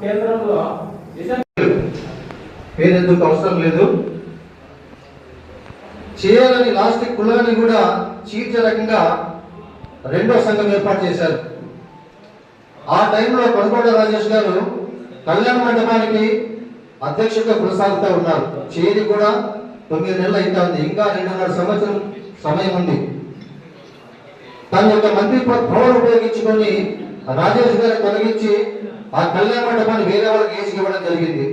కేంద్రంలో పేరెందుకు అవసరం లేదు. చేయాలని లాస్ట్ కులాన్ని కూడా చీల్చే రకంగా రెండో సంఘం ఏర్పాటు చేశారు. ఆ టైంలో కొనకొండ రాజేష్ గారు కళ్యాణ మండపానికి అధ్యక్షుడిగా కొనసాగుతూ ఉన్నారు. చేరి కూడా తొమ్మిది నెలలు అయితే ఉంది ఇంకా రెండున్నర సంవత్సరం సమయం ఉంది. తన యొక్క మంత్రి పవర్ ఉపయోగించుకొని రాజేష్ గారిని తొలగించి ఆ కళ్యాణ మండపాన్ని వేరే వాళ్ళకి వేసి ఇవ్వడం జరిగింది.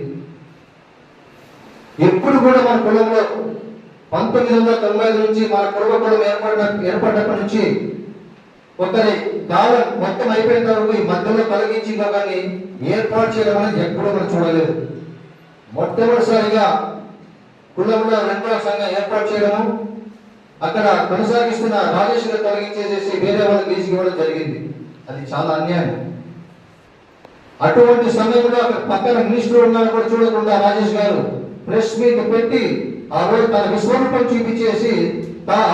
ఎప్పుడు కూడా మన కులంలో పంతొమ్మిది వందల తొంభై ఐదు నుంచి మన కుటుంబ కులం ఏర్పడిన ఏర్పడినప్పటి నుంచి ఒకరి కాలం మొత్తం అయిపోయిన వరకు ఈ మధ్యలో తొలగించి కానీ ఏర్పాటు చేయడం అనేది ఎప్పుడూ మనం చూడలేదు. మొట్టమొదటిసారిగా కులంలో రెండవ సంఘం ఏర్పాటు చేయడము అక్కడ కొనసాగిస్తున్న రాజేష్ గారు తొలగించేసేసి వేరే వాళ్ళకి వేసి ఇవ్వడం జరిగింది. అది చాలా అన్యాయం. అటువంటి సమయంలో అక్కడ పక్కన మినిస్టర్ ఉన్నా కూడా చూడకుండా రాజేష్ గారు ప్రెస్ మీట్ పెట్టి ఆ రోజు తన విశ్వరూపం చూపించేసి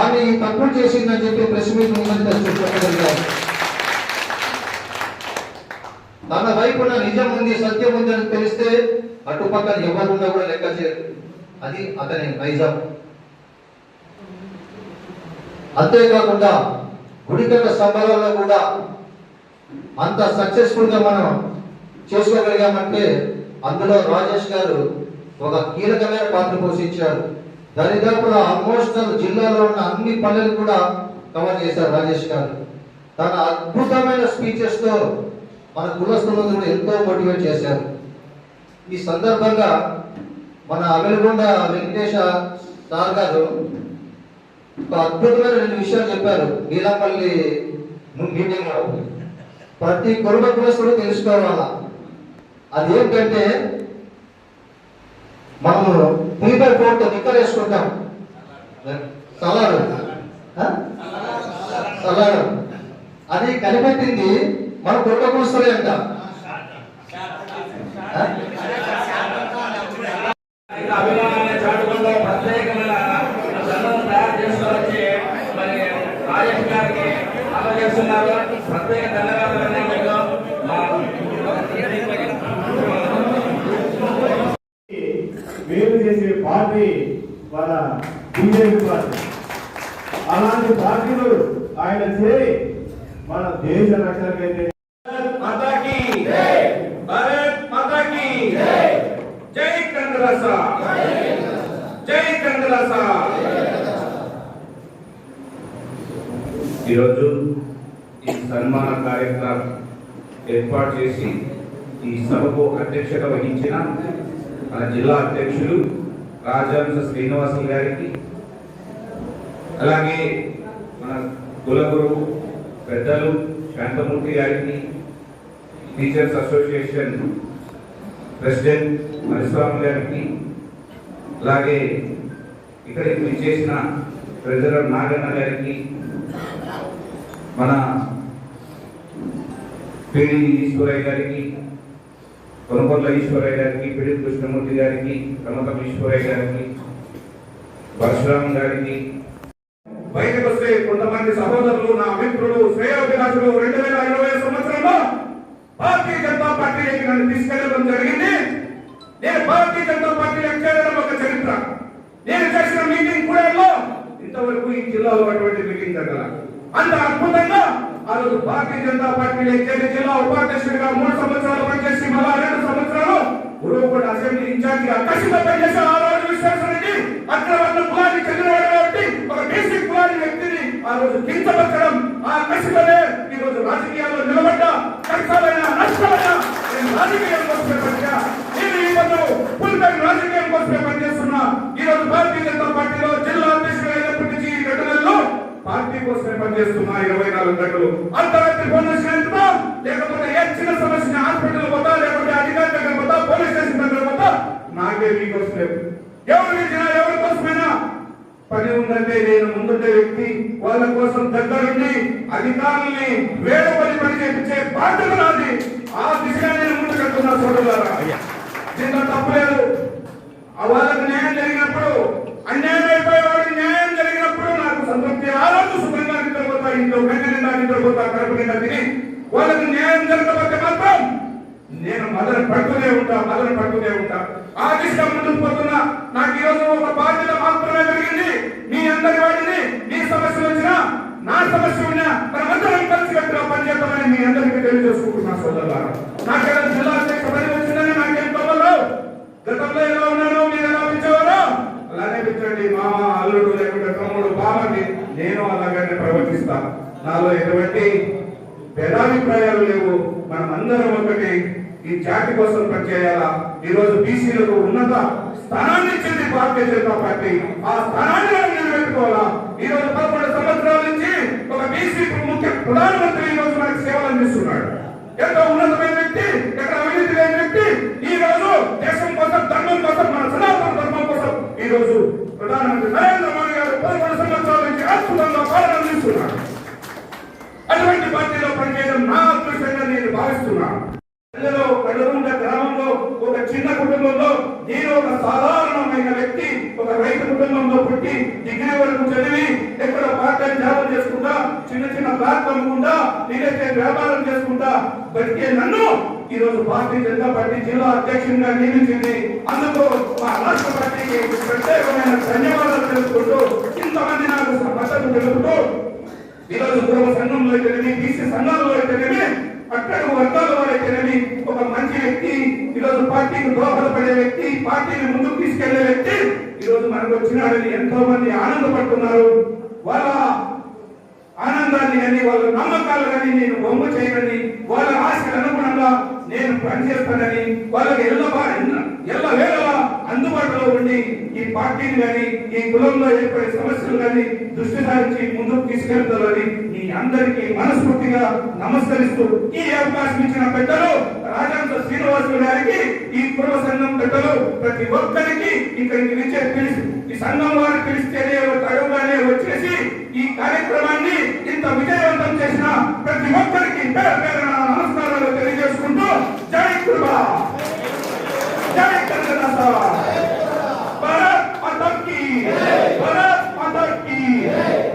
ఆమె ఈ తప్పులు చేసిందని చెప్పి ప్రెస్ మీట్ చెప్పగలిగారు తన వైపున నిజం ఉంది సత్యం ఉంది అని తెలిస్తే అటుపక్కన ఎవరున్నా కూడా లెక్క చేయరు. అది అతని నైజం అంతేకాకుండా గుడికల సంబరాల్లో కూడా అంత సక్సెస్ఫుల్గా మనం చేసుకోగలిగామంటే అందులో రాజేష్ గారు ఒక కీలకమైన పాత్ర పోషించారు. దరిదాపుల ఆల్మోస్ట్ జిల్లాలో ఉన్న అన్ని పల్లెలు కూడా కవర్ చేశారు రాజేష్ గారు. తన అద్భుతమైన స్పీచెస్తో మన కులస్తులను కూడా ఎంతో మోటివేట్ చేశారు. ఈ సందర్భంగా మన అమెలగొండ వెంకటేశ సార్ గారు ఒక అద్భుతమైన రెండు విషయాలు చెప్పారు. నీలాపల్లి మీటింగ్లో ప్రతి కుటుంబ కులస్తుడు తెలుసుకోవాలా? ఏంటంటే మనము త్రీ బై ఫోర్ వేసుకుంటాం. సలాడు. ఆ? సలాడు. అది కనిపెట్టింది మన కుటుంబ కులస్తుడే అంట ప్రత్యేక ధన్యవాదాలు అభిమానాన్ని చాటుకుంటూ ప్రత్యేకమైన దండను తయారు చేసుకోవచ్చి మరి రాజేష్ గారికి అందజేస్తున్నారు ప్రత్యేక ధన్యవాదాలు మీకు మా వేరు చేసే పార్టీ మన బీజేపీ పార్టీ అలాంటి పార్టీలు ఆయన చేరి మన దేశ రక్షణకైతే మాతా కీ భారత్ మాతా కీ జై కందరస జై కందరస ఈరోజు ఈ సన్మాన కార్యక్రమం ఏర్పాటు చేసి ఈ సభకు అధ్యక్షత వహించిన మన జిల్లా అధ్యక్షులు రాజహంస శ్రీనివాసులు గారికి అలాగే మన కులగురు పెద్దలు శాంతమూర్తి గారికి టీచర్స్ అసోసియేషన్ ప్రెసిడెంట్ మరిస్వామి గారికి అలాగే ఇక్కడికి విచ్చేసిన ట్రెజరర్ నాగన్న గారికి మన పిడి ఈశ్వరయ్య గారికి కొనుకొల్ల ఈశ్వరయ్య గారికి పిడి కృష్ణమూర్తి గారికి కమతం ఈశ్వరయ్య గారికి పరశురామ్ గారికి బయటకు వస్తే కొంతమంది సహోదరులు నా మిత్రులు శ్రేయోభిలాషులు రెండు వేల ఇరవై సంవత్సరంలో భారతీయ జనతా పార్టీలోకి నన్ను తీసుకెళ్ళడం జరిగింది. నేను భారతీయ జనతా పార్టీలో చేరడం ఒక చరిత్ర. నేను చేసిన మీటింగ్ కూడా ఇంతవరకు ఈ జిల్లాలో అటువంటి మీటింగ్ జరగల. అంత అద్భుతంగా ఆ రోజు భారతీయ జనతా పార్టీలో చేరి జిల్లా ఉపాధ్యక్షుడిగా మూడు సంవత్సరాలు పనిచేసి మళ్ళా రెండు సంవత్సరాలు గురువుగూడ అసెంబ్లీ ఇన్ఛార్జిగా కసిగా పనిచేసిన ఆ రోజు విశ్వేశ్వరరెడ్డి అక్కడ రాజకీయం కోసమే పనిగా నేను ఈ రోజు ఫుల్ టైం రాజకీయం కోసమే పనిచేస్తున్నా ఈ రోజు భారతీయ జనతా పార్టీలో జిల్లా అధ్యక్షుడు అయినప్పటి నుంచి ఈ రెండు నెలలు పార్టీ కోసమే పనిచేస్తున్నా ఇరవై నాలుగు గంటలు అర్ధరాత్రి ఫోన్ చేసిన లేకపోతే ఏ చిన్న సమస్య హాస్పిటల్ పోతా లేకపోతే అధికారి దగ్గర పోతా పోలీస్ స్టేషన్ దగ్గర పోతా నాకే మీకోసమే ఎవరు పిలిచినా ఎవరి కోసమైనా పని ఉందంటే నేను ముందుండే వ్యక్తి వాళ్ళ కోసం దగ్గరుండి అధికారుల్ని వేడపడి పని చేయించే బాధ్యత నాది. ఆ దిశగా నేను ముందుకెళ్తున్నా సోదరులారా. దీంట్లో తప్పలేదు. వాళ్ళకి న్యాయం జరిగినప్పుడు అన్యాయం అయిపోయే వాడికి న్యాయం జరిగినప్పుడు నాకు సంతృప్తి. ఆ రోజు సుఖంగా నిద్రపోతా ఇంట్లో గంట నిండా నిద్రపోతా కడుపు నిండా తిని వాళ్ళకి న్యాయం జరగకపోతే మాత్రం నేను మదన పడుతూనే ఉంటా మదన పడుతూనే ఉంటా. ఆ దిశగా ముందుకు పోతున్నా. నాకు ఈ రోజు ఒక బాధ్యత మాత్రమే జరిగింది. మీ అందరి వాడిని మీ సమస్యలు వచ్చినా నా సమస్య ఉన్నా మనమందరం కలిసి కట్టుగా పనిచేద్దామని మీ అందరికీ తెలియజేసుకుంటున్నా సోదరులారా. నాకేదో జిల్లా అధ్యక్ష పని వచ్చిందని నాకేం తప్పదు గతంలో ఎలా ఉన్నాను మీరు ఎలా పెంచేవారో అలానే పెంచండి మామ అల్లుడు లేకుండా తమ్ముడు బామని నేను అలాగనే ప్రవర్తిస్తా. నాలో ఎటువంటి భేదాభిప్రాయాలు లేవు. మనం అందరం ఒకటి ఈ జాతి కోసం పనిచేయాలా? ఈరోజు బీసీలకు ఉన్నత స్థానాన్ని ఇచ్చింది భారతీయ జనతా పార్టీ. ఆ స్థానాన్ని నిలబెట్టుకోవాలా? ఈరోజు పదకొండు సంవత్సరాల నుంచి బీసీ ముఖ్య ప్రధానమంత్రి ఈ రోజు మనకి సేవలు అందిస్తున్నాడు. ఎంతో ఉన్నతమైన వ్యక్తి ఎక్కడ అవినీతి లేని వ్యక్తి ఈ రోజు దేశం కోసం ధర్మం కోసం మన సనాతన ధర్మం కోసం ఈ రోజు ప్రధానమంత్రి నరేంద్ర మోడీ గారు పదకొండు సంవత్సరాల నుంచి అద్భుతంగా పాలన అందిస్తున్నారు. అటువంటి పార్టీలో పనిచేయడం నా అదృష్టంగా నేను భావిస్తున్నాను ప్రజలు కడుగుంట గ్రామంలో ఒక చిన్న కుటుంబంలో నేను ఒక సాధారణమైన వ్యక్తి ఒక రైతు కుటుంబంలో పుట్టి డిగ్రీ వరకు చదివి ఎక్కడ పార్ట్ టైం జాబ్ చేసుకుంటా చిన్న చిన్న బ్లాక్ అమ్ముకుంటా నేనైతే వ్యాపారం చేసుకుంటా బతికే నన్ను ఈ రోజు భారతీయ జనతా పార్టీ జిల్లా అధ్యక్షునిగా నియమించింది. అందుకు మా రాష్ట్ర పార్టీకి ప్రత్యేకమైన ధన్యవాదాలు తెలుసుకుంటూ ఇంతమంది నాకు మద్దతు తెలుపుతూ ఈరోజు గృహ సంఘంలో అయితేనేమి బీసీ సంఘాలలో అయితేనేమి అక్కడ వర్గాల వారు అయితేనేమి ఒక మంచి వ్యక్తి ఈరోజు పార్టీకి దోహదపడే వ్యక్తి పార్టీని ముందుకు తీసుకెళ్ళే వ్యక్తి ఈరోజు మనకు వచ్చినాడని ఎంతో మంది ఆనందపడుతున్నారు. వాళ్ళ ఆనందాన్ని కానీ వాళ్ళ నమ్మకాలు కానీ నేను బొమ్మ చేయనని వాళ్ళ ఆశకు అనుగుణంగా నేను పనిచేస్తానని వాళ్ళకి ఎల్ల ఎల్ల వేళలా అందుబాటులో ఉండి ఈ పార్టీని కానీ ఈ కులంలో ఏర్పడే సమస్యలు కానీ దృష్టి సారించి ముందుకు తీసుకెళ్తారని మీ అందరికీ మనస్ఫూర్తిగా నమస్కరిస్తూ ఈ అవకాశం ఇచ్చిన పెద్దలు రాజాంత శ్రీనివాసు గారికి ఈ పూర్వ సంఘం పెద్దలు ప్రతి ఒక్కరికి ఇక్కడికి పిలిచే పిలిచి ఈ సంఘం వారు పిలిస్తేనే తగగానే వచ్చేసి ఈ కార్యక్రమాన్ని